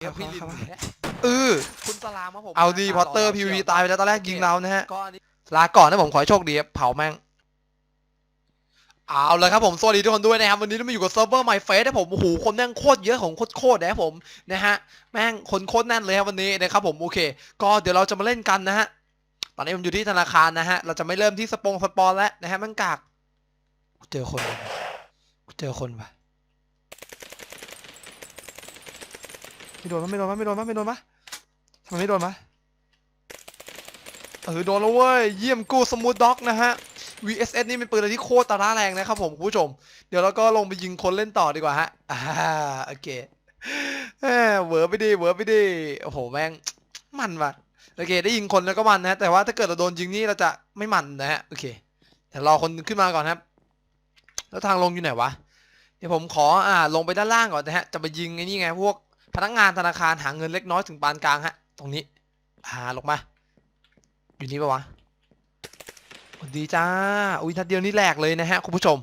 เดี๋ยวพี่ลินเข้ามาเนี่ยเออคุณสลามครับผมเอาดีหน้พอตเตอร์าพีวีเชียวตายไปแล้วตอนแรกยิงเรานะฮะ ก็อันนี้ลาก่อนนะผมขอให้โชคดีครับเผาแม่ง เอาเลยครับผม สวัสดีทุกคนด้วยนะครับ วันนี้เรามาอยู่กับเซิร์ฟเวอร์ My Face นะผม โอ้โห คนแม่งโคตรเยอะของโคตรโคตรนะครับผม นะฮะ แม่งคนโคตรแน่นเลยครับวันนี้นะครับผม โอเค ก็เดี๋ยวเราจะมาเล่นกันนะฮะ ตอนนี้ผมอยู่ที่ธนาคารนะฮะ เราจะไม่เริ่มที่สปงสปอนแล้วนะฮะแม่งกากกูเจอคนว่ะกูเจอคนว่ะ ไม่โดนมั้ยไม่โดนมั้ยไม่โดนมั้ยไม่โดนมั้ยทำไมไม่โดนมั้ยเออโดนแล้วเว้ย เยี่ยมกูสมูทด็อกนะฮะ VSS นี่เป็นปืนอะไรที่โคตรตาร้าแรงนะครับผมคุณผู้ชม เดี๋ยวเราก็ลงไปยิงคนเล่นต่อดีกว่าฮะ อ่าโอเคแหมเหวอไปดิเหวอไปดิโอ้โหแม่งมันว่ะโอเค ได้ยิงคนแล้วก็มันนะแต่ว่าถ้าเกิดเราโดนยิงนี่เราจะไม่มันนะฮะโอเคเดี๋ยวรอคนขึ้นมาก่อนครับ แล้วทางลงอยู่ไหนวะเดี๋ยวผมขออ่าลงไปด้านล่างก่อนนะฮะจะไปยิงไอ้นี่ไงพวก พนักงานธนาคารหาเงินเล็กน้อยถึงปานกลางฮะ ตรงนี้อ่าลงมา อยู่นี่ปะวะสวัสดีจ้า อุ้ยทัดเดียวนี่แหลกเลยนะฮะคุณผู้ชม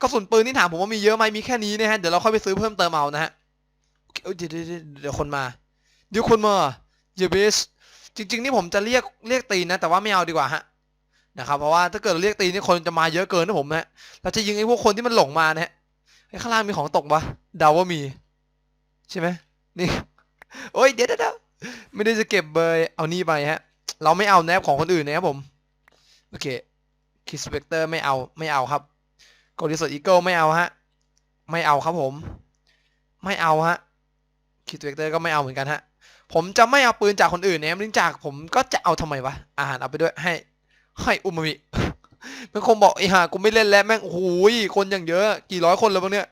กระสุนปืนที่ถามผมว่ามีเยอะไหมมีแค่นี้นะฮะ เดี๋ยวเราค่อยไปซื้อเพิ่มเติมเอานะฮะโอเคเอ้ยเดี๋ยวเดี๋ยวเดี๋ยวคนมา เดี๋ยวคนมาเยเบสจริง ๆ นี่ผมจะเรียกเรียกตีนนะ แต่ว่าไม่เอาดีกว่าฮะนะครับเพราะว่าถ้าเกิดเราเรียกตีนนี่คนจะมาเยอะเกินนะผมนะเราจะยิงไอ้พวกคนที่มันหลงมานะฮะไอ้ข้างล่างมีของตกปะเดาว่ามี ใช่ไหม นี่ โอ้ยเดี๋ยวเดี๋ยวเดี๋ยวไม่ได้จะเก็บเบยเอานี่ไปฮะ เราไม่เอาแนบของคนอื่นนะครับผม โอเคคิสเปกเตอร์ไม่เอาไม่เอาครับโกลิสอีเกิลไม่เอาฮะ ไม่เอาครับผม ไม่เอาฮะคิสเปกเตอร์ก็ไม่เอาเหมือนกันฮะ ผมจะไม่เอาปืนจากคนอื่นนะครับเนื่องจากผมก็จะเอาทำไมวะ อาหารเอาไปด้วยให้ให้อุมามิมันคงบอกไอ้ห่ากูไม่เล่นแล้วแม่งโอ้โหคนอย่างเยอะ กี่ร้อยคนแล้วบ้างเนี่ย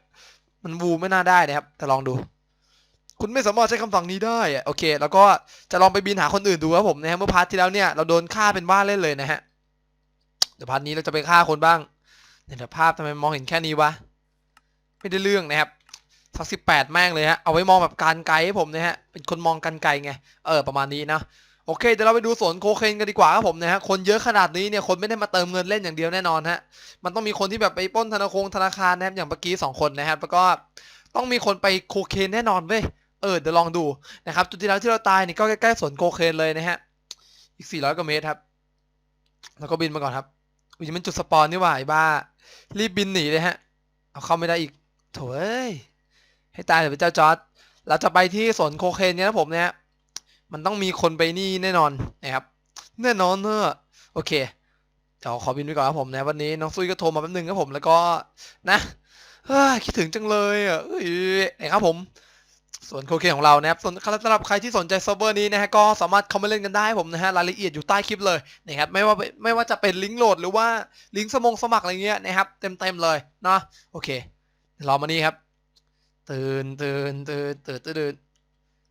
มันวูไม่น่าได้นะครับ แต่ลองดู คุณไม่สามารถใช้คำสั่งนี้ได้อะโอเค แล้วก็จะลองไปบินหาคนอื่นดูครับผมนะฮะเมื่อพาร์ทที่แล้วเนี่ยเราโดนฆ่าเป็นว่าเล่นเลยนะฮะเดี๋ยวพาร์ทนี้เราจะไปฆ่าคนบ้างเนี่ยภาพทำไมมองเห็นแค่นี้วะไม่ได้เรื่องนะครับสักสิบแปดแม่งเลยฮะเอาไว้มองแบบการไกลให้ผมนะฮะเป็นคนมองกันไกลไงเออประมาณนี้นะโอเคเดี๋ยวเราไปดูสวนโคเคนกันดีกว่าครับผมนะฮะคนเยอะขนาดนี้เนี่ยคนไม่ได้มาเติมเงินเล่นอย่างเดียวแน่นอนฮะมันต้องมีคนที่แบบไปป้นธนาคารธนาคารนะครับอย่างเมื่อกี้สองคนนะครับแล้วก็ต้องมีคนไปโคเคนแน่นอนเว้ย เออเดี๋ยวลองดูนะครับ จุดที่แล้วที่เราตายนี่ก็ใกล้ๆสวนโคเคนเลยนะฮะ อีก 400 กว่าเมตรครับ แล้วก็บินมาก่อนครับอุ้ยมันจุดสปอนนี่หว่าไอ้บ้า รีบบินหนีเลยฮะ เอาเข้าไม่ได้อีกโถ่ยให้ตายเถอะพระเจ้าจอร์ดเราจะไปที่สวนโคเคนเนี่ยนะผมเนี่ยมันต้องมีคนไปนี่แน่นอนนะครับ แน่นอนเนอะโอเคเดี๋ยวขอบินไปก่อนครับผมนะวันนี้น้องซุยก็โทรมาแป๊บนึงครับผมแล้วก็นะคิดถึงจังเลยอะเอ้ยนะครับผม ส่วนโคเคนของเรานะครับส่วนสำหรับใครที่สนใจเซิร์ฟเวอร์นี้นะฮะก็สามารถเข้ามาเล่นกันได้ผมนะฮะรายละเอียดอยู่ใต้คลิปเลยนะครับไม่ว่าไม่ว่าจะเป็นลิงก์โหลดหรือว่าลิงก์สมงสมัครอะไรเงี้ยนะครับเต็มเต็มๆเลยเนาะโอเคเรอมานี่ครับ ตื่นตื่นตื่นตื่นตื่น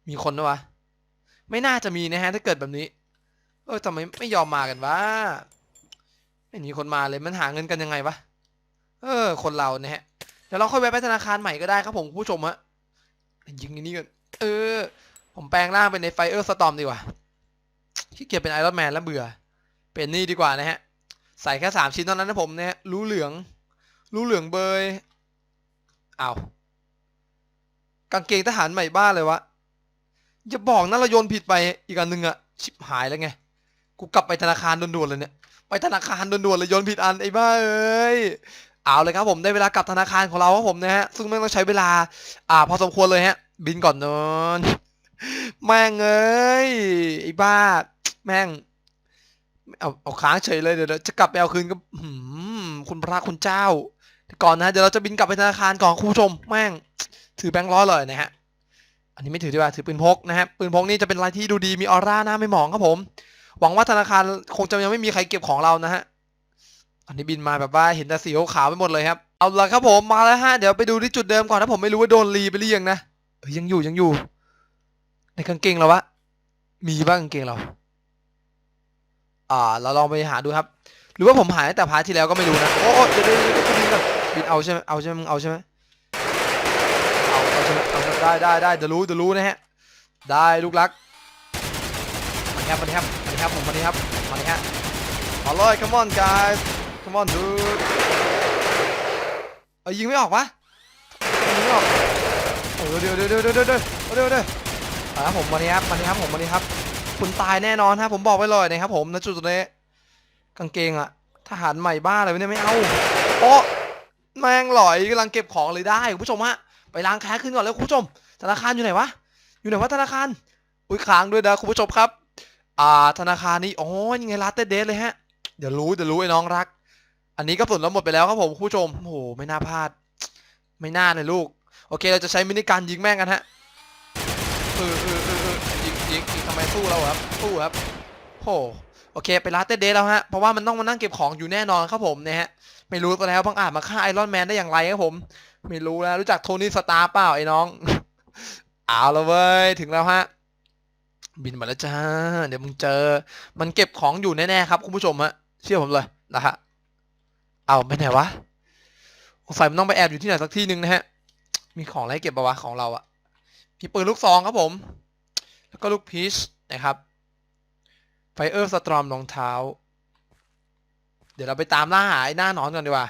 มีคนนะวะไม่น่าจะมีนะฮะถ้าเกิดแบบนี้ เออทำไมไม่ยอมมากันวะไม่มีคนมาเลยมันหาเงินกันยังไงวะเออ คนเราเนี่ยฮะเดี๋ยวเราค่อยแวะไปธนาคารใหม่ก็ได้ครับผมผู้ชมฮะ ยิงอันนี้ก่อนเออ ผมแปลงร่างเป็นในไฟเออร์สตอมดีกว่าขี้เกียจเป็นไอรอนแมนแล้วเบื่อ เป็นนี่ดีกว่านะฮะ ใส่แค่สามชิ้นเท่านั้นนะผมเนี่ยรู้เหลือง รู้เหลืองเบยเอากางเกงทหารใหม่บ้าเลยวะอย่าบอกนะเราโยนผิดไปอีกอันหนึ่งอะชิบหายแล้วไง กูกลับไปธนาคารด่วนๆเลยเนี่ย ไปธนาคารด่วนๆเลยโยนผิดอันไอ้บ้าเอ้ย เอาเลยครับผมได้เวลากลับธนาคารของเราครับผมนะฮะซึ่งแม่งต้องใช้เวลา อ่า พอสมควรเลยฮะ บินก่อนนอนแม่งเอ้ยไอ้บ้า แม่งเอาเอาค้างเฉยเลยเดี๋ยวเดี๋ยวจะกลับไปเอาคืนก็หืมคุณพระคุณเจ้า ก่อนนะเดี๋ยวเราจะบินกลับไปธนาคารก่อนคุณผู้ชมแม่ง ถือแบงค์ร้อยเลยนะฮะอันนี้ไม่ถือดีกว่าถือปืนพกนะฮะปืนพกนี่จะเป็นอะไรที่ดูดีมีออร่าหน้าไม่หมองครับผม หวังว่าธนาคารคงจะยังไม่มีใครเก็บของเรานะฮะ อันนี้บินมาแบบว่าเห็นแต่สีขาวไปหมดเลยครับ เอาละครับผมมาแล้วฮะเดี๋ยวไปดูที่จุดเดิมก่อนนะผมไม่รู้ว่าโดนรีไปหรือยังนะยังอยู่ยังอยู่ ในกางเกงเราวะมีบ้างกางเกงเรา อ่า เราลองไปหาดูครับ หรือว่าผมหายแต่พาร์ทที่แล้วก็ไม่รู้นะโอ้เดี๋ยวเดี๋ยวเดี๋ยวเดี๋ยวบินก่อนบินเอาใช่ไหมเอาใช่ไหมเอาใช่ไหมเอาเอาใช่ไหมเอาได้ได้ได้เดี๋ยวรู้เดี๋ยวรู้นะฮะได้ลูกรักมาดีครับมาดีครับมาดีครับผมมาดีครับมาดีฮะมาเลย come on guys Come on dude เอ้ยยิงไม่ออกวะยิงไม่ออกโอเดี๋ยวเดี๋ยวเดี๋ยวเดี๋ยวเดี๋ยวเดี๋ยวเดี๋ยวอ่ผมวันนี้ครับวันนี้ครับผมวันนี้ครับ คุณตายแน่นอนครับผมบอกไว้เลยนะครับผมนะจุดตรงนี้กางเกงอะทหารใหม่บ้าอะไรเนี่ยไม่เอาโอ้แมงหลอยกำลังเก็บของเลยได้คุณผู้ชมฮะไปล้างแค้ขึ้นก่อนเลยคุณผู้ชม ธนาคารอยู่ไหนวะอยู่ไหนวะธนาคารอุ้ยค้างด้วยนะคุณผู้ชมครับ อ่าธนาคารนี้อ๋อยังไงลาเต้เดทเลยฮะเดี๋ยวรู้เดี๋ยวรู้ไอ้น้องรัก อันนี้ก็สุนแล้วหมดไปแล้วครับผมคุณผู้ชมโอ้โหไม่น่าพลาด ไม่น่าเลยลูก โอเคเราจะใช้มินิการยิงแม่งกันฮะเออเออเออเออยิงยิงยิงทำไมสู้เราครับสู้ครับโหโอเคไปลาเต้เดสแล้วฮะเพราะว่ามันต้องมานั่งเก็บของอยู่แน่นอนครับผมเนี่ยฮะไม่รู้ตัวแล้วบังอาจมาฆ่าไอรอนแมนได้อย่างไรครับผม ไม่รู้แล้วรู้จักโทนี่สตาร์เปล่าไอ้น้องเอาละเว้ยถึงแล้วฮะบินมาแล้วจ้า เดี๋ยวมึงเจอ มันเก็บของอยู่แน่ๆครับคุณผู้ชมฮะเชื่อผมเลยนะฮะ เอาไปไหนวะสงสัยมันต้องไปแอบอยู่ที่ไหนสักที่หนึ่งนะฮะ มีของอะไรเก็บปะวะของเราอะมีปืนลูกซองครับผม แล้วก็ลูกพีชนะครับ ไฟเออร์สตรอมรองเท้า เดี๋ยวเราไปตามล่าหาไอ้หน้าหนอนก่อนดีกว่า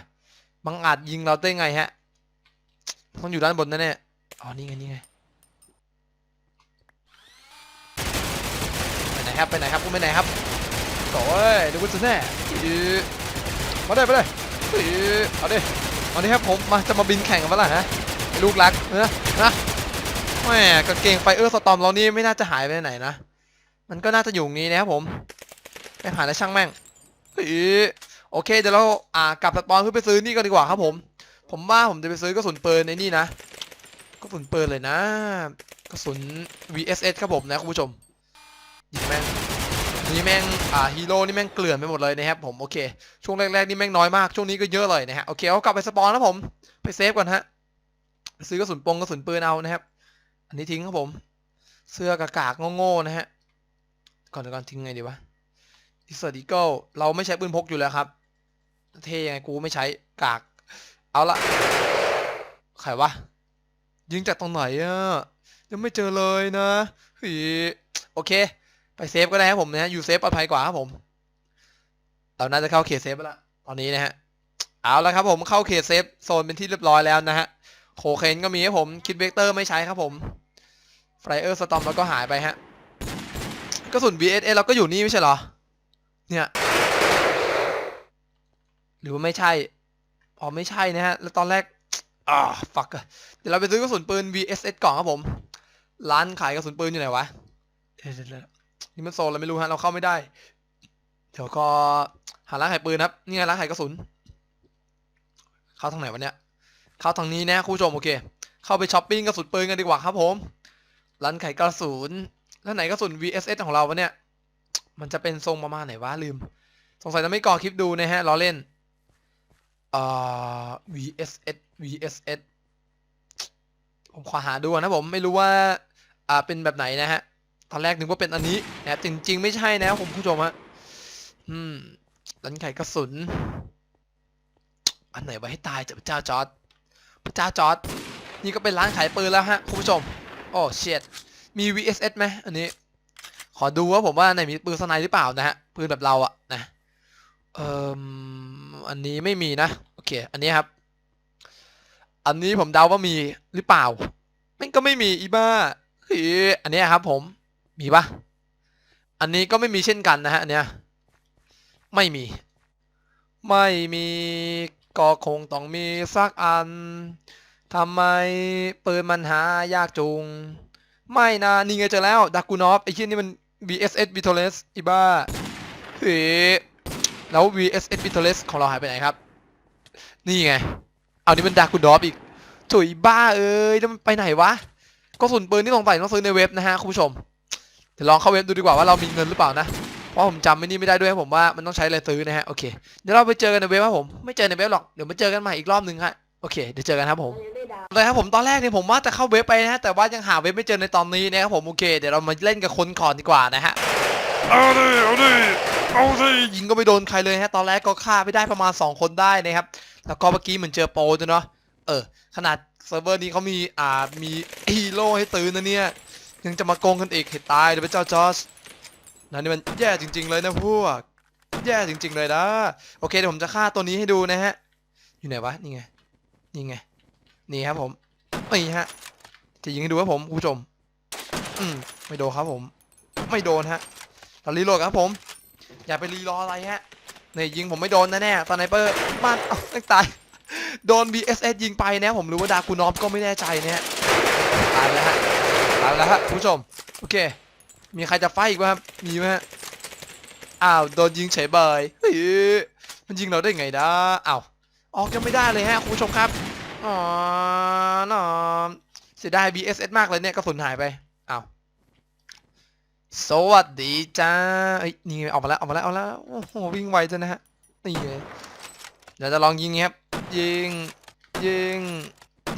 บังอาจยิงเราได้ไงฮะมันอยู่ด้านบนแน่ๆอ๋อ นี่ไง นี่ไง ไปไหนครับ ไปไหนครับคุณไปไหนครับโอ้ยดี๋ยวคุณจะแน่อีมาได้ไปเลย เอาดิ เอาดิครับผม มาจะมาบินแข่งกันปะล่ะฮะลูกรักเนอะนะแหมกางเกงไฟเออร์สตอมเรานี่ไม่น่าจะหายไปไหนนะ มันก็น่าจะอยู่นี้นะครับผมไปหาแล้วช่างแม่งอีโอเคเดี๋ยวเราอ่ากลับสปอนเพื่อไปซื้อนี่กันดีกว่าครับผม ผมว่าผมจะไปซื้อกระสุนปืนในนี่นะกระสุนปืนเลยนะกระสุน VSS ครับผมนะคุณผู้ชมยิงแม่ง นี่แม่งอ่าฮีโร่นี่แม่งเกลื่อนไปหมดเลยนะครับผมโอเค ช่วงแรกๆนี่แม่งน้อยมากช่วงนี้ก็เยอะเลยนะฮะโอเคเอากลับไปสปอนนะผมไปเซฟก่อนฮะซื้อกระสุนปงกระสุนปืนเอานะครับ อันนี้ทิ้งครับผม เสื้อกากากโง่ๆนะฮะก่อนก่อนทิ้งไงดีวะดิสเซอร์ดิเกิลเราไม่ใช้ปืนพกอยู่แล้วครับ เทยังไงกูไม่ใช้กาก เอาละใครวะยิงจากตรงไหนอะยังไม่เจอเลยนะฮีโอเค ไปเซฟก็ได้ครับผมนะฮะอยู่เซฟปลอดภัยกว่าครับผม เราน่าจะเข้าเขตเซฟแล้วตอนนี้นะฮะเอาละครับผมเข้าเขตเซฟโซนเป็นที่เรียบร้อยแล้วนะฮะโคเคนก็มีให้ผมคิดเวกเตอร์ไม่ใช้ครับผมไฟเออร์สตอมแล้วก็หายไปฮะกระสุน VSS เราก็อยู่นี่ไม่ใช่เหรอ เนี่ย หรือว่าไม่ใช่อ๋อไม่ใช่นะฮะ แล้วตอนแรกอ่าฟักเดี๋ยวเราไปซื้อกระสุนปืน VSS ก่อนครับผม ร้านขายกระสุนปืนอยู่ไหนวะเดี๋ยวเดี๋ยว นี่มันโซนอะไรไม่รู้ฮะเราเข้าไม่ได้ เดี๋ยวก็หาร้านขายปืนครับนี่ไงร้านขายกระสุน เข้าทางไหนวะเนี่ยเข้าทางนี้นะคุณผู้ชมโอเค เข้าไปช้อปปิ้งกระสุนปืนกันดีกว่าครับผมร้านขายกระสุนแล้วไหนกระสุน VSS ของเราวะเนี่ย มันจะเป็นทรงประมาณไหนวะลืม สงสัยจะไม่ก่อคลิปดูนะฮะล้อเล่นอ่า VSS VSS ผมขอหาดูนะผมไม่รู้ว่า อ่าเป็นแบบไหนนะฮะ ตอนแรกนึกว่าเป็นอันนี้นะจริงๆ ไม่ใช่นะผมผู้ชมฮะอืมร้านขายกระสุน อันไหนไว้ให้ตายจากพระเจ้าจอร์ดพระเจ้าจอร์ดนี่ก็เป็นร้านขายปืนแล้วฮะคุณผู้ชมโอ้เชียดมี VSS ไหมอันนี้ ขอดูว่าผมว่าไหนมีปืนสไนหรือเปล่านะฮะปืนแบบเราอะนะเอ่ออันนี้ไม่มีนะโอเค อันนี้ครับ อันนี้ผมเดาว่ามีหรือเปล่าม่งก็ไม่มีอีบ้าเฮ้ยอันนี้ครับผม มีปะอันนี้ก็ไม่มีเช่นกันนะฮะอันเนี้ยไม่มี ไม่มีก็คงต้องมีสักอันทำไมปืนมันหายากจุง ไม่นะนี่ไงเจอแล้วดักกูนอฟไอ้ที่นี่มัน VSS v i t o l e s อีบ้าเฮ้แล้ว VSS v i t o l e s ของเราหายไปไหนครับ นี่ไง เอานี่มันดักกูนอฟอีกถุยบ้าเอ้ยแล้วมันไปไหนวะ ก็ส่วนปืนที่สงสัยต้องซื้อในเว็บนะฮะคุณผู้ชม ดี๋ยวลองเข้าเว็บดูดีกว่าว่าเรามีเงินหรือเปล่านะ เพราะผมจำไม่นี่ไม่ได้ด้วยครับผมว่ามันต้องใช้อะไรซื้อนะฮะ โอเค เดี๋ยวเราไปเจอกันในเว็บครับผม ไม่เจอในเว็บหรอก เดี๋ยวมาเจอกันใหม่อีกรอบหนึ่งฮะ โอเค เดี๋ยวเจอกันครับผมเลยครับผมตอนแรกเนี่ยผมว่าจะเข้าเว็บไปนะฮะ แต่ว่ายังหาเว็บไม่เจอในตอนนี้นะครับผม โอเค เดี๋ยวเรามาเล่นกับคนก่อนดีกว่านะฮะ เอาดิเอาดิเอาดิยิงก็ไม่โดนใครเลยฮะ ตอนแรกก็ฆ่าไปได้ประมาณ 2 คนได้นะครับ แล้วก็เมื่อกี้เหมือนเจอโปรด้วยเนาะ เออ ขนาดเซิร์ฟเวอร์นี้เขามี อ่า มีฮีโร่ให้ตื่นนะเนี่ย ยังจะมาโกงกันอีกเห็นตายเดี๋ยวเป็นเจ้าจอสนั่นนี่มันแย่จริง ๆเลยนะพวก แย่จริง ๆเลยนะ โอเคเดี๋ยวผมจะฆ่าตัวนี้ให้ดูนะฮะ อยู่ไหนวะ นี่ไง นี่ไง นี่ครับผมนี่ฮะ จะยิงให้ดูครับผมคุณผู้ชม อืม ไม่โดนครับผม ไม่โดนฮะเรารีโหลดครับผม อย่าไปรีรออะไรฮะเนี่ยยิงผมไม่โดนแน่ๆตอนไนเปอร์บ้านเอ้าไม่ตาย โดน BSS ยิงไปนะผมรู้ว่าดากูนอฟก็ไม่แน่ใจนะฮะตายแล้วฮะ แล้วฮะคุณผู้ชม โอเค มีใครจะไฟอีกไหมครับ มีไหมฮะ อ้าว โดนยิงเฉยเบยเฮ้ยมันยิงเราได้ไงนะอ้าวออกยังไม่ได้เลยฮะคุณผู้ชมครับอ๋อหนอเสียดาย BSS มากเลยเนี่ยกระสุนหายไปอ้าวสวัสดีจ้าเอ้ยนี่ออกมาแล้วออกมาแล้วเอาแล้วโอ้โหวิ่งไวจังนะฮะนี่ไงเดี๋ยวจะลองยิงครับยิงยิง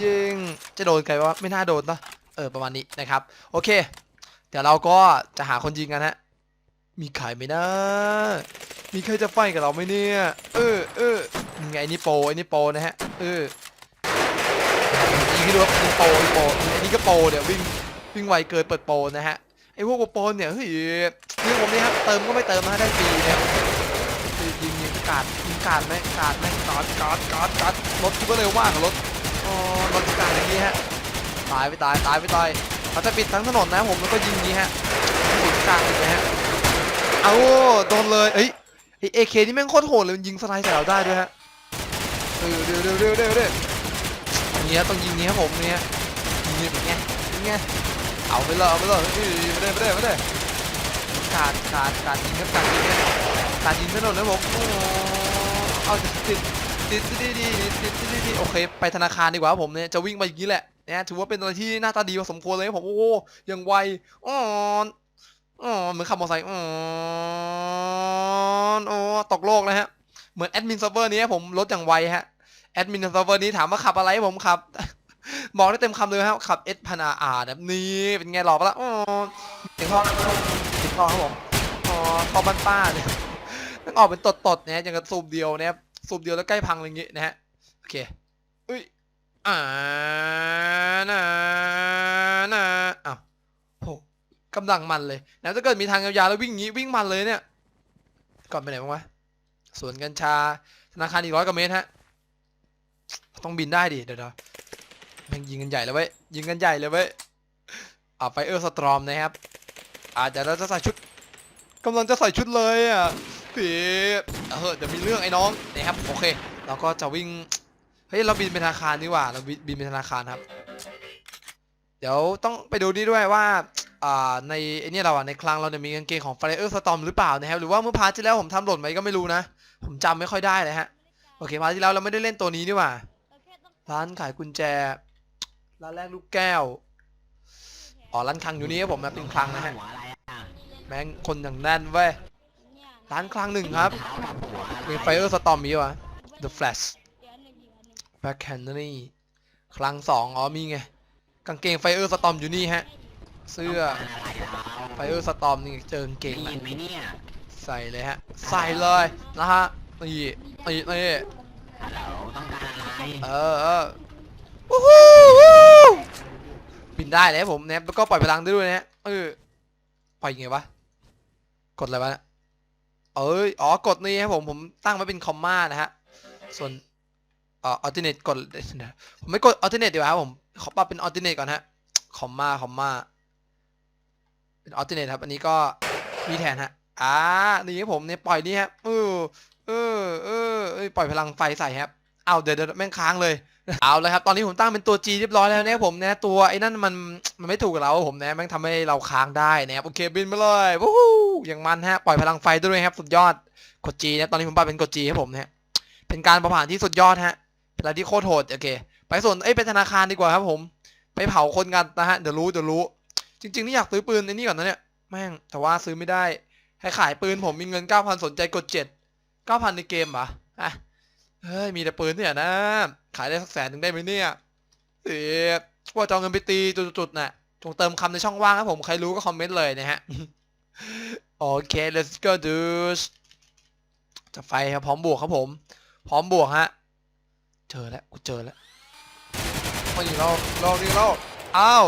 ยิงจะโดนใครวะไม่น่าโดนปะ ออประมาณนี้นะครับ โอเค เดี๋ยวเราก็จะหาคนยิงกันฮะ มีใครไหมนะ มีใครจะไฟกับเราไหมเนี่ย เออเออนี่ไงนี่โปไอ้นี่โปนะฮะ เออยิงให้ดูว่านี่โปรนี่โปไอ้นี่ก็โปเดี๋ยววิ่งวิ่งไวเกินเปิดโปนะฮะ ไอ้พวกโปเนี่ยเฮ้ยนี่องผมนี่ครับเติมก็ไม่เติมนะได้ฟรีเนี่ยคือยิงยิงกาดยิงกาดไหมกาดไหมกาดกาดกาดกาดรถกูก็เร็วมากรถอ๋อรถกาดอย่างนี้ฮะ ตายไปตายตายไปตายเขาจะปิดทั้งถนนนะผมแล้วก็ยิงนี้ฮะยิงกลางเลยฮะเอาโดนเลยเอ้ยไอเอเคนี่แม่งโคตรโหดเลยยิงสไนด์ใส่เราได้ด้วยฮะเออเร็วเร็วเร็วเร็วเร็วอย่างเงี้ยต้องยิงนี้ครับผมเนี่ยยิงนี้เป็นไงเป็นไงเอาไปเลยเอาไปเลยไม่ได้ไม่ได้ไม่ได้ขาดขาดขาดยิงครับขาดยิงเนี่ยขาดยิงถนนนะผมโอ้เอาติดติดติดติดดีติดติดติดดีโอเคไปธนาคารดีกว่าผมเนี่ยจะวิ่งไปอย่างนี้แหละ นี่ยถือว่าเป็นอะไรที่หน้าตาดีพอสมควรเลยผมโอ้ยังไวอ๋ออ๋อเหมือนขับมอเตอร์ไซค์อ๋อโอ้ตกโลกนะฮะ เหมือนแอดมินเซิร์ฟเวอร์นี้ผมลดอย่างไวฮะแอดมินเซิร์ฟเวอร์นี้ถามว่าขับอะไรผมขับ บอกได้เต็มคำเลยครับขับเอสพนาอาแบบนี้เป็นไงหล่อปะล่ะอ๋อเสียงท่อเสียงท่อครับผมอ๋อท่อบ้านป้าเนี่ยมันออกเป็นตดๆเนี่ยอย่างกับสูบเดียวนะครับสูบเดียวแล้วใกล้พังอะไรอย่างงี้นะฮะโอเคอุ้ย อ่านะนะอ้าวโหกำลังมันเลย แล้วถ้าเกิดมีทางยาวๆแล้ววิ่งงี้วิ่งมันเลยเนี่ย ก่อนไปไหนบ้างวะสวนกัญชา ธนาคารอีกร้อยกว่าเมตรฮะ ต้องบินได้ดิ เดี๋ยวเดี๋ยวแม่งยิงกันใหญ่เลยเว้ย ยิงกันใหญ่เลยเว้ยอ่าไฟเออร์สตรอมนะครับ อาเดี๋ยวเราจะใส่ชุดกำลังจะใส่ชุดเลยอะพี่เออเดี๋ยวมีเรื่องไอ้น้องนะครับ โอเค เราก็จะวิ่ง เฮ้ยเราบินไปธนาคารดีกว่า เราบินไปธนาคารครับ เดี๋ยวต้องไปดูนี่ด้วยว่าในไอเนี่ยเราอะในคลังเราเนี่ยมีกางเกงของ Fire Storm หรือเปล่านะครับ หรือว่าเมื่อพาร์ทที่แล้วผมทำหล่นไปก็ไม่รู้นะ ผมจำไม่ค่อยได้เลยฮะ โอเคพาร์ทที่แล้วเราไม่ได้เล่นตัวนี้นี่หว่า ร้านขายกุญแจ ร้านแรกลูกแก้ว อ๋อร้านคลังอยู่นี่ครับผมนะเป็นคลังนะฮะ แม่งคนอย่างแน่นเว้ย ร้านคลังหนึ่งครับ มี Fire Storm มีวะ The Flash Back Canary คลังสองอ๋อมีไง กางเกง Fire Storm อยู่นี่ฮะ เสื้อต้องการอะไรเราไฟเออร์สตอมนี่เจอกางเกได้งยินะนไหมเนี่ย ใส่เลยฮะ ใส่เลยนะฮะนี่นี่นี่ฮัลโหลต้องการอะไรเออเออวู้ฮู้วู้บินได้เลยครับผมนะครับแล้วก็ปล่อยพลังได้ด้วยนะฮะเออปล่อยยังไงวะกดอะไรวะเนี่ยเอ้ยอ๋อกดนี่ครับผมผมตั้งไว้เป็นคอมมานะฮะส่วน เอ่ออัลติเนตกดผมไม่กดอัลติเนตดีกว่าครับผม ขอปรับเป็นอัลติเนตก่อนฮะคอมมาคอมมาเป็นอัลติเนตครับ อันนี้ก็มีแทนฮะอ่านี่ครับผมเนี่ยปล่อยนี่ครับเออเออเออปล่อยพลังไฟใส่ครับเอาเดี๋ยวเดี๋ยวแม่งค้างเลย เอาเลยครับตอนนี้ผมตั้งเป็นตัว G เรียบร้อยแล้วนะครับผมนะตัวไอ้นั่นมันมันไม่ถูกกับเราผมนะแม่งทำให้เราค้างได้นะครับโอเคบินไปเลยวู้ฮู้อย่างมันฮะปล่อยพลังไฟด้วยครับสุดยอดกด G นะตอนนี้ผมปรับเป็นกด G ให้ผมนะเป็นการประผ่านที่สุดยอดฮะ เป็นอะไรที่โคตรโหดโอเค ไปส่วนเอ้ยไปธนาคารดีกว่าครับผม ไปเผาคนกันนะฮะเดี๋ยวรู้เดี๋ยวรู้ จริงๆนี่อยากซื้อปืนไอ้นี่ก่อนนะเนี่ยแม่งแต่ว่าซื้อไม่ได้ ให้ขายปืนผมมีเงิน9,000สนใจกด7 9,000ในเกมเหรออะเฮ้ยมีแต่ปืนเนี่ยนะ ขายได้สักแสนหนึ่งได้ไหมเนี่ยเอ๊ะว่าจะเอาเงินไปตีจุดๆๆน่ะจงเติมคำในช่องว่างครับผม ใครรู้ก็คอมเมนต์เลยนะฮะ โอเค let's go dudes จะไฟครับ พร้อมบวกครับผม พร้อมบวกฮะ เจอแล้วกูเจอแล้วมาอีกแล้วรอบนี้แล้วอ้าว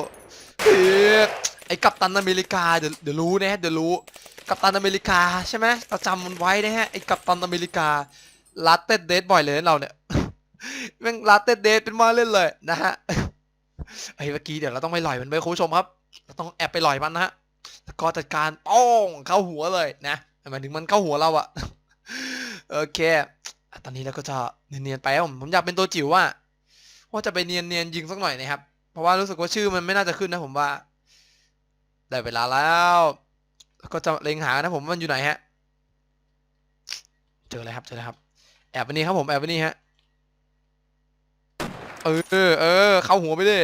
เอ๊ะไอ้กัปตันอเมริกาเดี๋ยวเดี๋ยวรู้นะฮะเดี๋ยวรู้กัปตันอเมริกาใช่ไหมเราจำมันไว้นะฮะไอ้กัปตันอเมริกาลาเต้เดทบ่อยเลยนะเราเนี่ยแม่งลาเต้เดทเป็นมาเล่นเลยนะฮะไอ้เมื่อกี้เดี๋ยวเราต้องไปลอยมันไปคุณผู้ชมครับเราต้องแอบไปลอยมันนะฮะแล้วก็จัดการป้องเข้าหัวเลยนะหมายถึงมันเข้าหัวเราอะโอเค ตอนนี้เราก็จะเนียนๆไปผมผมอยากเป็นตัวจิ๋วว่าว่าจะไปเนียนๆยิงสักหน่อยนะครับ เพราะว่ารู้สึกว่าชื่อมันไม่น่าจะขึ้นนะผมว่า ได้เวลาแล้ว ก็จะเล็งหานะผมมันอยู่ไหนฮะ เจอเลยครับเจอเลยครับ แอบไปนี่ครับผมแอบไปนี่ฮะ เออเออเข้าหัวไปดิ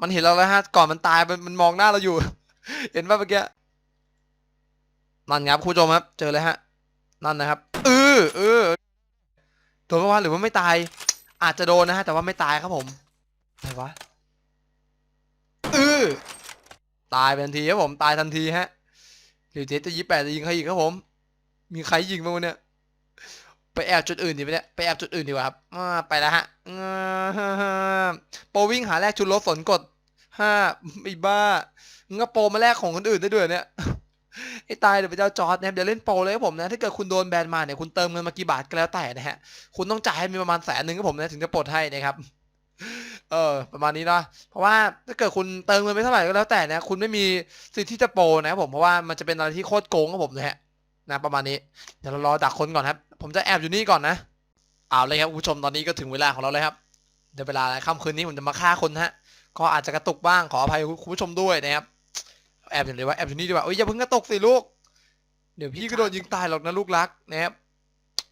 มันเห็นเราแล้วฮะ ก่อนมันตายมันมันมองหน้าเราอยู่ เห็นป่ะเมื่อกี้นั่นครับคุณผู้ชมครับ เจอเลยฮะ นั่นนะครับ เออเออ โดนปะวะหรือว่าไม่ตาย อาจจะโดนนะฮะแต่ว่าไม่ตายครับผมอะไรวะเออตายไปทันทีครับผมตายทันทีฮะหรือเจจะยี่แปดจะยิงใครอีกครับผม มีใครยิงบ้างเนี่ยไปแอบจุดอื่นดีไหมเนี่ยไปแอบจุดอื่นดีกว่าครับอไปแล้วฮะโปวิ่งหาแลกชุดรถสนกดห้าไอ้บ้ามึงก็โปมาแลกของคนอื่นได้ด้วยเนี่ย ไอ้ตายเดี๋ยวไปเจ้าจอร์ดนะครับเดี๋ยวเล่นโปรเลยครับผมนะถ้าเกิดคุณโดนแบนมาเนี่ยคุณเติมเงินมากี่บาทก็แล้วแต่นะฮะคุณต้องจ่ายให้มีประมาณแสนหนึ่งครับผมนะถึงจะปลดให้นะครับเออประมาณนี้เนาะเพราะว่าถ้าเกิดคุณเติมเงินไปเท่าไหร่ก็แล้วแต่นะคุณไม่มีสิทธิ์ที่จะโปรนะครับผมเพราะว่ามันจะเป็นอะไรที่โคตรโกงครับผมนะฮะนะประมาณนี้เดี๋ยวเรารอดักคนก่อนครับ ผมจะแอบอยู่นี่ก่อนนะเอาเลยครับคุณผู้ชมตอนนี้ก็ถึงเวลาของเราเลยครับเดี๋ยวเวลาค่ำคืนนี้ผมจะมาฆ่าคนฮะก็อาจจะกระตุกบ้างขออภัยคุณผู้ชมด้วยนะครับ แอบอยู่เลยว่าแอบอยู่นี่ดีกว่าเอ้ยอย่าเพิ่งกระตุกสิลูก เดี๋ยวพี่ก็โดนยิงตายหรอกนะลูกรักนะครับ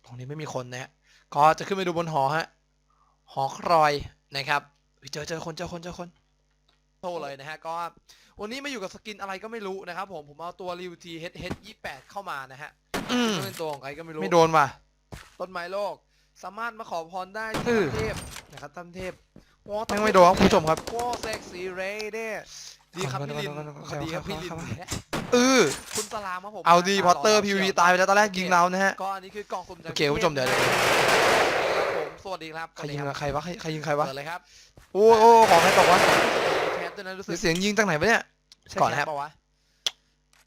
ตรงนี้ไม่มีคนนะฮะก็จะขึ้นไปดูบนหอฮะหอครอยนะครับเฮ้ยเจอเจอคนเจอคนเจอคนโทรเลยนะฮะก็วันนี้มาอยู่กับสกินอะไรก็ไม่รู้นะครับผมผมเอาตัวริวทีเฮดเฮดยี่แปดเข้ามานะฮะซึ่งเป็นตัวของใครก็ไม่รู้ไม่โดนว่ะต้นไม้โลก สามารถมาขอพรได้เอที่อถ้ำเทพนะครับถ้ำเทพวอแม่งไม่โดนครับคุณผู้ชมครับวอเซ็กซี่เรเด้ ดีครับพี่ลินก่อนก่อนก่อนสวัสดีครับพี่ลินเข้ามานะฮะเออคุณสลามครับผมเอาดีนะพอตเตอร์รพีบวีเชีวตายไปแล้วตอนแรกยิงเรานะฮะก็อันนี้คือกล่องสุ่มจากโอเคคุณผู้ชมเดี๋ยวเดี๋ยวครับผมสวัสดีครับใครยิงสวัอะสดีใครวะใครใครยิงใครครับวะเปิดเลยครับโอ้โอ้ของใครตกวะแคปด้วยนะรู้สึมีกเสียงยิงจากไหนวะเนี่ยใช่ก่อนนะครับแปะวะ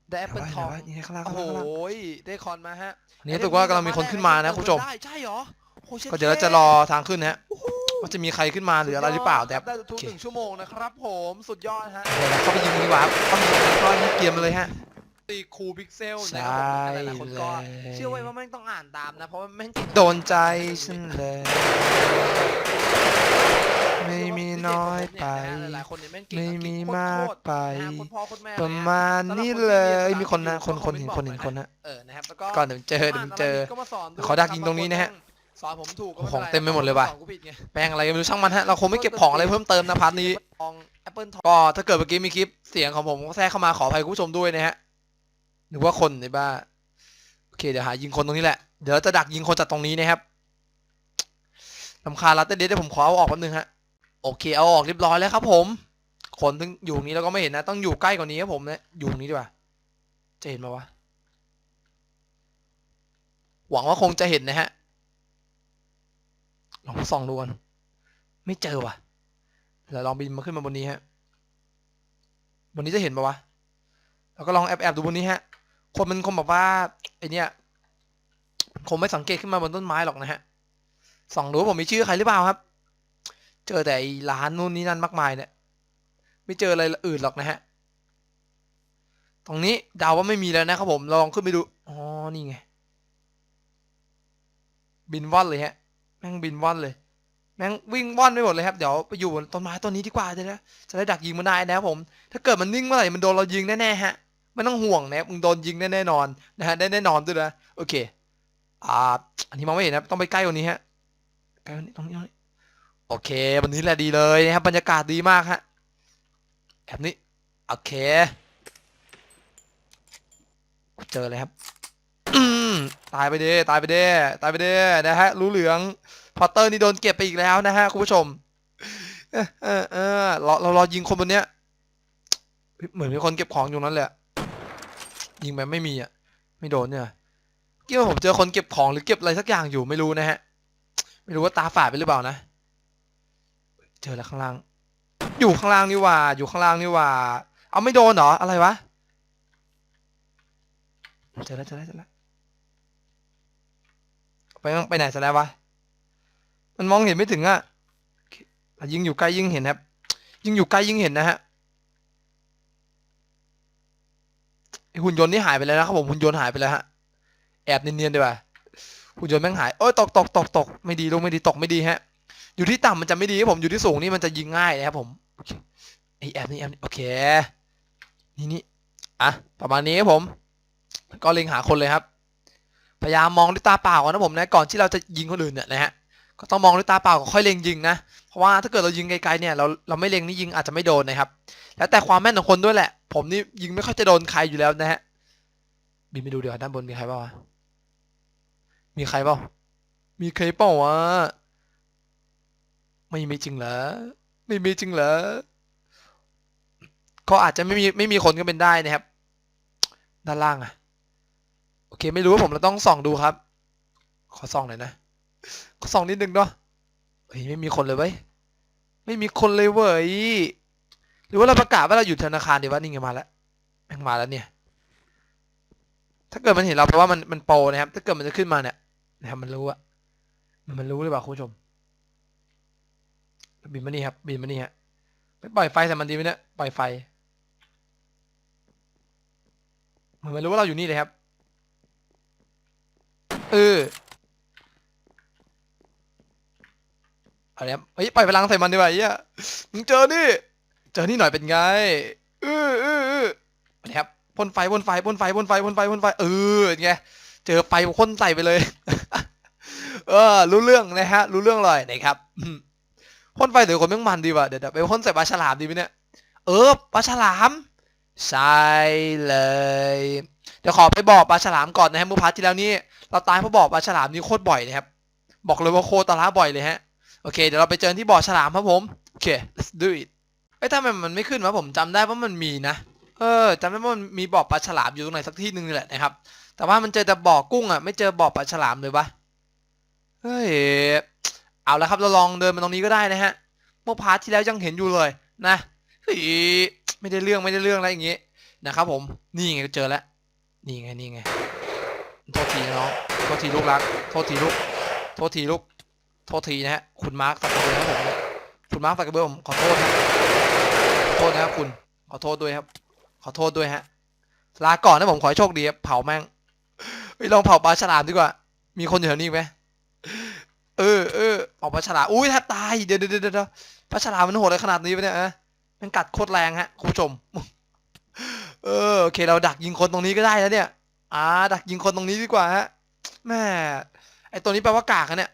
ได้แอปเปิลทองยิงให้ข้างล่างโอ้ข้างโหล่างข้างล่างได้คอนมาฮะอันนี้รู้สึกว่ากำลังมีคนขึ้นมานะคุณผู้ชมได้ใช่เหรอโอ้ก็เดี๋ยวเราจะรอทางขึ้นนะฮะ ว่าจะมีใครขึ้นมาหรืออะไรหรือเปล่าแต่ครับได้ทุกโอเคหนึ่งชั่วโมงนะครับผมสุดยอดฮะเดี๋ยวเราเข้าไปยิงดีกว่าครับต้องยิงให้ร้อยเกียมมาเลยฮะตีคูพิกเซลใช่นะครับผมหลายๆคนก็เลยเชื่อไว้ว่าแม่งต้องอ่านตามนะเพราะว่าแม่งติดโดนใจฉันเลยไม่มีน้อยไปหลายๆคนเนี่ยแม่งเก่งไม่อังกฤษมีโคตรมากไปนะฮะคนพ่อคนแม่ปเลยระฮะมาณสำหรับนี้คนที่เลเรียนยภาษามีคนนะอังกฤษคนคนก็เห็นคคอมนเมนต์เห็นคนนะเออนะครับแล้วก็ก่อนเดี๋ยวเจอเดี๋ยวผมเจอก็มาสอนด้วยขอดักยิงตรงนี้นะฮะ สอนผมถูกก็ของป็นรเต็มไปหมดเลยว่ะ สอนกูผิดไงแปลงอะไรก็ไม่รู้ช่างมันฮะเราคงไม่เก็บของอะไรเพิ่มเติมนะพาร์ทนี้ทองแอปเปิลทองก็ถ้าเกิดเมื่อกี้มีคลิปเสียงของผมแทรกเข้ามาขออภัยคุณผู้ชมด้วยนะฮะหรือว่าคนในบ้าโอเคเดี๋ยวหายิงคนตรงนี้แหละเดี๋ยวเราจะดักยิงคนจากตรงนี้นะครับลำคาญรัตเต้เดยวผมขอเอาออกแป๊บนึงฮะโอเคเอาออกเรียบร้อยแล้วครับ ผม คนถึงอยู่ตรงนี้เราก็ไม่เห็นนะ ต้องอยู่ใกล้กว่านี้ครับผมนะอยู่ตรงนี้ดีกว่าจะเห็นไหมวะหวังว่าคงจะเห็นนะฮะ ลองส่องดูกันไม่เจอว่ะเดี๋ยวลองบินมาขึ้นมาบนนี้ฮะบนนี้จะเห็นปะวะแล้วก็ลองแอบแอบดูบนนี้ฮะ คนมันคงแบบว่าไอเนี้ยคงไม่สังเกตขึ้นมาบนต้นไม้หรอกนะฮะส่องดูว่าผมมีชื่อใครหรือเปล่าครับ เจอแต่ร้านนู่นนี่นั่นมากมายเนี่ยไม่เจออะไรอื่นหรอกนะฮะตรงนี้เดาว่าไม่มีแล้วนะครับผมลองขึ้นไปดูอ๋อนี่ไงบินว่อนเลยฮะ แม่งบินว่อนเลยแม่งวิ่งว่อนไปหมดเลยครับ เดี๋ยวไปอยู่บนต้นไม้ต้นนี้ดีกว่าจะได้จะได้ดักยิงมันได้นะครับผม ถ้าเกิดมันนิ่งเมื่อไหร่มันโดนเรายิงแน่ๆฮะไม่ต้องห่วงนะครับมึงโดนยิงแน่ๆนอนนะฮะได้แน่นอนด้วยนะโอเค อ่า อันนี้มองไม่เห็นนะครับต้องไปใกล้กว่านี้ฮะใกล้กว่านี้ตรงนี้ตรงนี้โอเควันนี้แหละดีเลยนะครับบรรยากาศดีมากฮะแบบนี้โอเคเจอเลยครับ ตายไปเด้ตายไปเด้ตายไปเด้นะฮะรู้เหลืองพอตเตอร์นี่โดนเก็บไปอีกแล้วนะฮะคุณผู้ชมเออเออเออเราเรารอยิงคนบนเนี้ยเหมือนมีคนเก็บของอยู่นั้นเละยิงไปไม่มีอะไม่โดนเนี่ยคิดว่าผมเจอคนเก็บของหรือเก็บอะไรสักอย่างอยู่ไม่รู้นะฮะ ไม่รู้ว่าตาฝาดไปหรือเปล่านะ เจอแล้วข้างล่าง อยู่ข้างล่างนี่ว่า อยู่ข้างล่างนี่ว่า เอาไม่โดนเหรออะไรวะเจอแล้วเจอแล้วเจอแล้ว ไปมั่งไปไหนซะแล้ววะ มันมองเห็นไม่ถึงอะยิ่งอยู่ใกล้ยิ่งเห็นครับ ยิ่งอยู่ใกล้ยิ่งเห็นนะฮะหุ่นยนต์นี่หายไปแล้วนะครับผมหุ่นยนต์หายไปแล้วฮะ แอบเนียนๆดีกว่าหุ่นยนต์แม่งหายเอ้ยตกตกตกตกไม่ดีลงไม่ดีตกไม่ดีฮะ อยู่ที่ต่ำมันจะไม่ดีครับผมอยู่ที่สูงนี่มันจะยิงง่ายนะครับผมไอแอบนี่แอบนี่โอเค นี่นี่อะประมาณนี้ครับผม ก็เล็งหาคนเลยครับ พยายามมองด้วยตาเปล่าก่อนนะผมนะก่อนที่เราจะยิงคนอื่นเนี่ยนะฮะก็ต้องมองด้วยตาเปล่าก่อนค่อยเล็งยิงนะเพราะว่าถ้าเกิดเรายิงไกลๆเนี่ยเราเราไม่เล็งนี่ยิงอาจจะไม่โดนนะครับ แล้วแต่ความแม่นของคนด้วยแหละ ผมนี่ยิงไม่ค่อยจะโดนใครอยู่แล้วนะฮะบินไปดูเดี๋ยวด้านบนมีใครเปล่าวะมีใครเปล่ามีใครเปล่าวะไม่มีจริงเหรอไม่มีจริงเหรอก็อาจจะไม่มีไม่มีคนก็เป็นได้นะครับ ด้านล่างอะ เคไม่รู้ว่าผมเราต้องส่องดูครับ ขอส่องหน่อยนะ ขอส่องนิดนึงเนาะเฮ้ยไม่มีคนเลยเว้ย ไม่มีคนเลยเว้ย หรือว่าเราประกาศว่าเราอยู่ธนาคารดีวะนี่ไงมาแล้วแม่งมาแล้วเนี่ย ถ้าเกิดมันเห็นเราแปลว่ามันมันโปรนะครับ ถ้าเกิดมันจะขึ้นมาเนี่ยนะครับมันรู้อะมันรู้หรือเปล่าคุณผู้ชม บินมานี่ครับ บินมานี่ฮะไปปล่อยไฟใส่มันดีไหมเนี่ย ปล่อยไฟเหมือนมันรู้ว่าเราอยู่นี่เลยครับ เออเอาเลยครับเฮ้ยปล่อยพลังใส่มันดีกว่าไอ้เหี้ยมึงเจอนี่ เจอนี่หน่อยเป็นไงเออเออเออเอาครับพ่นไฟพ่นไฟพ่นไฟพ่นไฟพ่นไฟพ่นไฟเออไงเจอไฟพ่นใส่ไปเลย เออ รู้เรื่องนะฮะ รู้เรื่องเลยนะครับพ่นไฟเดี๋ยวคนแม่งมันดีว่ะเดี๋ยวไปพ่นใส่ปลาฉลามดีไหมเนี่ยเออปลาฉลาม ใช่เลย เดี๋ยวขอไปบอกปลาฉลามก่อนนะฮะเมื่อพาร์ทที่แล้วนี่เราตายเพราะบอกปลาฉลามนี่โคตรบ่อยนะครับ บอกเลยว่าโคตรตล้าบ่อยเลยฮะ โอเค เดี๋ยวเราไปเจอที่บ่อฉลามครับผม โอเค let's do it เอ้ยทำไมมันไม่ขึ้นวะผมจำได้ว่ามันมีนะ เออจำได้ว่ามันมีบ่อปลาฉลามอยู่ตรงไหนสักที่หนึ่งนี่แหละนะครับ แต่ว่ามันเจอแต่บ่อกุ้งอะไม่เจอบ่อปลาฉลามเลยวะ เฮ้ย เอาละครับเราลองเดินมาตรงนี้ก็ได้นะฮะ เมื่อพาร์ทที่แล้วยังเห็นอยู่เลยนะเฮ้ย ไม่ได้เรื่องไม่ได้เรื่องอะไรอย่างงี้นะครับผมนี่ไงก็เจอแล้วนี่ไงนี่ไงโทษทีนะน้องโทษทีลูกรักโทษทีลูกโทษทีลูกโทษทีนะฮะคุณมาร์คสักกระเบือครับผมคุณมาร์คสักกระเบือผมขอโทษนะขอโทษนะครับคุณขอโทษด้วยครับ ขอโทษด้วยฮะลาก่อนนะผมขอให้โชคดีครับเผาแม่งไปลองเผาปลาฉลามดีกว่า มีคนอยู่แถวนี้ไหมเออเออเผาปลาฉลามอุ้ยแทบตายเดี๋ยวเดี๋ยวเดี๋ยวปลาฉลามมันโหดอะไรขนาดนี้วะเนี่ยออ มันกัดโคตรแรงฮะคุณผู้ชม เออโอเคเราดักยิงคนตรงนี้ก็ได้แล้วเนี่ย อ่า ดักยิงคนตรงนี้ดีกว่าฮะแม่ไอตัวนี้แปลว่ากากะเนี่ย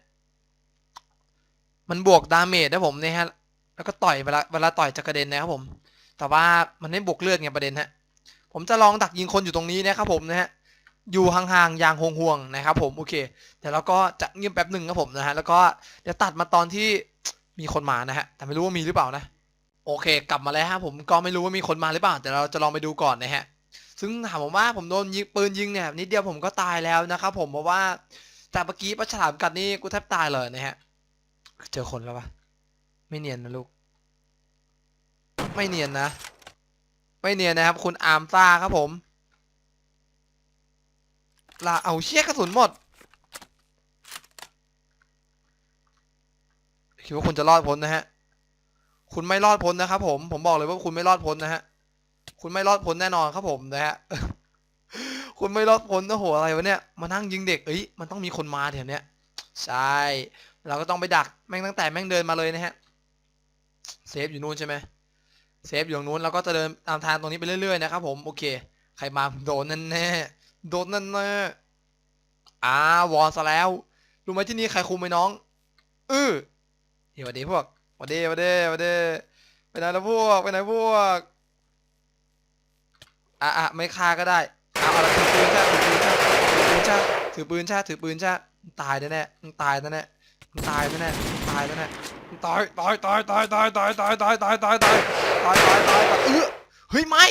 มันบวกดาเมจนะผมเนี่ยฮะ แล้วก็ต่อยเวลาเวลาต่อยจะกระเด็นนะครับผม แต่ว่ามันไม่บวกเลือดไงประเด็นฮะ ผมจะลองดักยิงคนอยู่ตรงนี้นะครับผมนะฮะ อยู่ห่างๆอย่างห่วงๆนะครับผมโอเค เดี๋ยวเราก็จะเงียบแป๊บหนึ่งครับผมนะฮะ แล้วก็เดี๋ยวตัดมาตอนที่มีคนมานะฮะ แต่ไม่รู้ว่ามีหรือเปล่านะ โอเค กลับมาแล้วครับผมก็ไม่รู้ว่ามีคนมาหรือเปล่า แต่เราจะลองไปดูก่อนนะฮะ ซึ่งถามผมว่าผมโดนยิงปืนยิงเนี่ยนิดเดียวผมก็ตายแล้วนะครับผมเพราะว่าจากเมื่อกี้ปลาฉลามกัดนี่กูแทบตายเลยนะฮะ เจอคนแล้วปะไม่เนียนนะลูก ไม่เนียนนะ ไม่เนียนนะครับ คุณอาร์มซ่าครับผมลาเอาเชี่ยกระสุนหมดคิดว่าคุณจะรอดพ้นนะฮะ คุณไม่รอดพ้นนะครับผม ผมบอกเลยว่าคุณไม่รอดพ้นนะฮะ คุณไม่รอดพ้นแน่นอนครับผมนะฮะ คุณไม่รอดพ้นโอ้โหอะไรวะเนี่ย มานั่งยิงเด็ก เอ้ย มันต้องมีคนมาแถวเนี้ย ใช่ เราก็ต้องไปดัก แม่งตั้งแต่แม่งเดินมาเลยนะฮะ เซฟอยู่นู่นใช่ไหมเซฟอยู่ตรงนู้น เราก็จะเดินตามทางตรงนี้ไปเรื่อยๆนะครับผม โอเค ใครมาโดนนั่นแน่ โดนนั่นแน่อ่าวอนซะแล้ว รู้ไหมที่นี่ใครคุมไหมน้องเออเดี๋ยวสวัสดีพวก สวัสดีสวัสดีสวัสดีไปไหนแล้วพวก ไปไหนพวก อะอะไม่ฆ่าก็ได้เอาเอาละถือปืนชาถือปืนชาถือปืนชาถือปืนชาถือปืนชาตายแน่แน่มึงตายแน่แน่มึงตายแน่แน่ตายแน่แน่มึงตายตายตายตายตายตายตายตายตายตายตายตายตายตายตายเออเฮ้ยไม่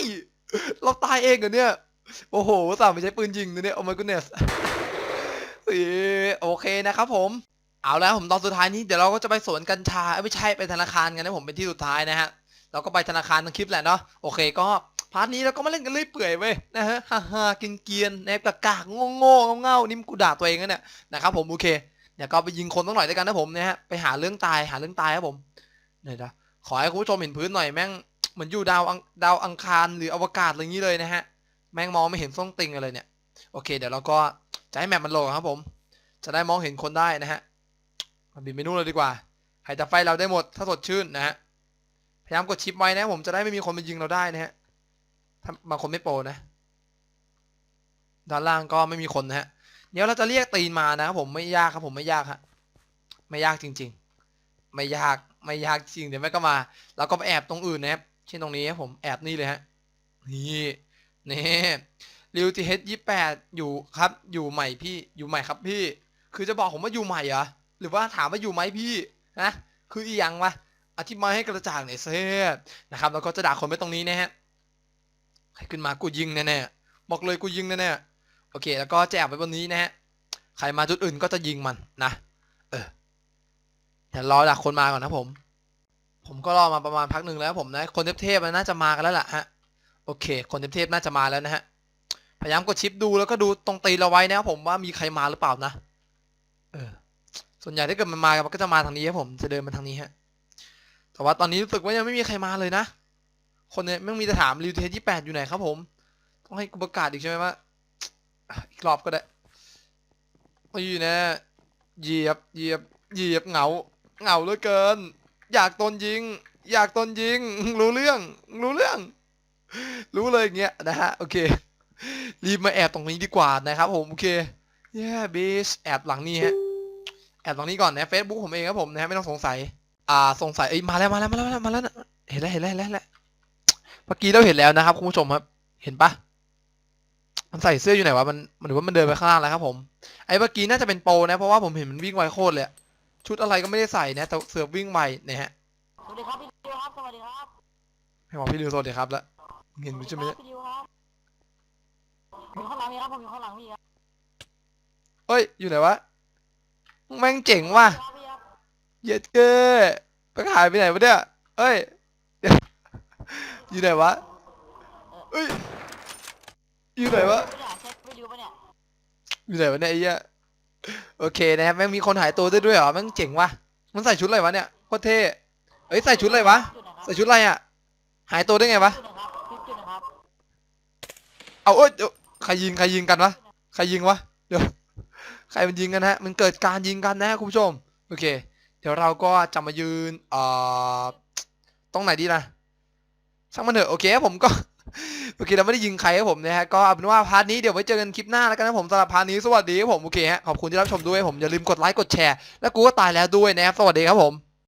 เราตายเองเหรอเนี่ยโอ้โหสามไม่ใช้ปืนยิงนะเนี่ยโอ้ my goodness เอ้ยโอเคนะครับผม เอาแล้วผมตอนสุดท้ายนี้เดี๋ยวเราก็จะไปสวนกัญชาไม่ใช่ไปธนาคารกันนะผมเป็นที่สุดท้ายนะฮะเราก็ไปธนาคารทั้งคลิปแหละเนาะโอเคก็พาร์ทนี้เราก็มาเล่นกันเรื่อยเปื่อยเว้ยนะฮะฮ่าฮ่ากินเกียนๆแนบกากากโง่โง่เง่าๆนี่กูด่าตัวเองนะเนี่ยนะครับผมโอเคเดี๋ยวก็ไปยิงคนต้องหน่อยด้วยกันนะผมนะฮะไปหาเรื่องตายหาเรื่องตายครับผมเนี่ยนะขอให้คุณผู้ชมเห็นพื้นหน่อยแม่งเหมือนอยู่ดาวอังดาวอังคารหรืออวกาศอะไรอย่างนี้เลยนะฮะแม่งมองไม่เห็นส้งติงอะไรเนี่ยโอเค เดี๋ยวเราก็จะให้แมปมันโหลดครับผม จะได้มองเห็นคนได้นะฮะ มาบินไปนู่นเลยดีกว่าใครจะไฟเราได้หมดถ้าสดชื่นนะฮะพยายามกดชิปไว้นะ ผมจะได้ไม่มีคนมายิงเราได้นะฮะถ้าบางคนไม่โปรนะด้านล่างก็ไม่มีคนนะฮะเดี๋ยวเราจะเรียกตีนมานะครับผมไม่ยากครับผมไม่ยากฮะไม่ยากจริง ๆ ไม่ยากไม่ยากจริงเดี๋ยวแม่ก็มาแล้วก็ไปแอบตรงอื่นนะครับเช่นตรงนี้ครับผมแอบนี่เลยฮะนี่นี่ริวทีเฮดยี่แปดอยู่ครับ อยู่ใหม่พี่อยู่ใหม่ครับพี่ คือจะบอกผมว่าอยู่ใหม่เหรอ หรือว่าถามว่าอยู่ไหมพี่นะคืออีหยังวะอธิบายให้กระจ่างหน่อยเซนะครับแล้วก็จะด่าคนไปตรงนี้นะฮะใครขึ้นมากูยิงแน่ๆบอกเลยกูยิงแน่ๆโอเค แล้วก็จะแอบไปบนนี้นะฮะใครมาจุดอื่นก็จะยิงมันนะ เออเดี๋ยวรอดักคนมาก่อนนะผม ผมก็รอมาประมาณพักหนึ่งแล้วผมนะ คนเทพๆน่าจะมากันแล้วล่ะฮะโอเค คนเทพๆน่าจะมาแล้วนะฮะพยายามกดชิปดูแล้วก็ดูตรงตีเราไว้นะครับผมว่ามีใครมาหรือเปล่านะ ส่วนใหญ่ถ้าเกิดมันมามันก็จะมาทางนี้ครับผมจะเดินมาทางนี้ฮะแต่ว่าตอนนี้รู้สึกว่ายังไม่มีใครมาเลยนะ คนเนี่ยไม่งมีแต่ถามริวเทสยี่แปดอยู่ไหนครับผม ต้องให้กูประกาศอีกใช่ไหมว่าอีกรอบก็ได้ม่อยู่นะเหยียบเหยียบเหยียบเหงาเหงาเหลือเกิน อยากตนยิง อยากตนยิง รู้เรื่อง รู้เรื่อง รู้เลยอย่างเงี้ยนะฮะ โอเค รีบมาแอบตรงนี้ดีกว่านะครับผม โอเคเย้บีชแอบหลังนี้ฮะ แอบตรงนี้ก่อนนะเฟซบุ๊กผมเองครับผมนะฮะไม่ต้องสงสัย อ่าสงสัยเอ้ยมาแล้วมาแล้วมาแล้วมาแล้วเห็นแล้วเห็นแล้วเห็นแล้วเห็นแล้วเมื่อกี้เราเห็นแล้วนะครับคุณผู้ชมครับ เห็นปะมันใส่เสื้ออยู่ไหนวะมันมันหรือว่ามันเดินไปข้างล่างแล้วครับผมไอ้เมื่อกี้น่าจะเป็นโปนะเพราะว่าผมเห็นมันวิ่งไวโคตรเลยชุดอะไรก็ไม่ได้ใส่นะแต่เสือวิ่งไวเนี่ยฮะสวัสดีครับพี่ดิวครับสวัสดีครับให้บอกพี่ดิวสวัสดีครับแล้วเห็นใช่ไหมเนี่ยพี่ดิวครับผมอยู่ข้างหลังพี่ครับผมอยู่ข้างหลังพี่ครับเอ้ยอยู่ไหนวะ แม่งเจ๋งว่ะพี่ครับเย็ดเก้ไปหายไปไหนวะเนี่ยเอ้ยเดี๋ยวอยู่ไหนวะเอ้ยอยู่ไหนวะพี่เนี่ยเช็คพี่ดิวปะเนี่ยอยู่ไหนวะเนี่ยไอ้เหี้ยโอเคนะครับแม่งมีคนหายตัวได้ด้วยเหรอแม่งเจ๋งว่ะมันใส่ชุดอะไรวะเนี่ยโคตรเท่เอ้ยใส่ชุดอะไรวะจุดไหนครับใส่ชุดอะไรอะ หายตัวได้ไงวะจุดไหนครับคลิปจุดไหนครับเอาเอ้ยเดี๋ยวใครยิงใครยิงกันวะใครยิงวะเดี๋ยว ใครมันยิงกันฮะ มันเกิดการยิงกันนะคุณผู้ชม โอเค เดี๋ยวเราก็จะมายืนเอ่อตรงไหนดีนะช่างมันเถอะโอเคผมก็โอเคเราไม่ได้ยิงใครครับผมนะฮะก็เอาเป็นว่าพาร์ทนี้เดี๋ยวไว้เจอกันคลิปหน้าแล้วกันนะผมสำหรับพาร์ทนี้สวัสดีครับผมโอเคฮะขอบคุณที่รับชมด้วยผมอย่าลืมกดไลค์กดแชร์แล้วกูก็ตายแล้วด้วยนะครับสวัสดีครับผม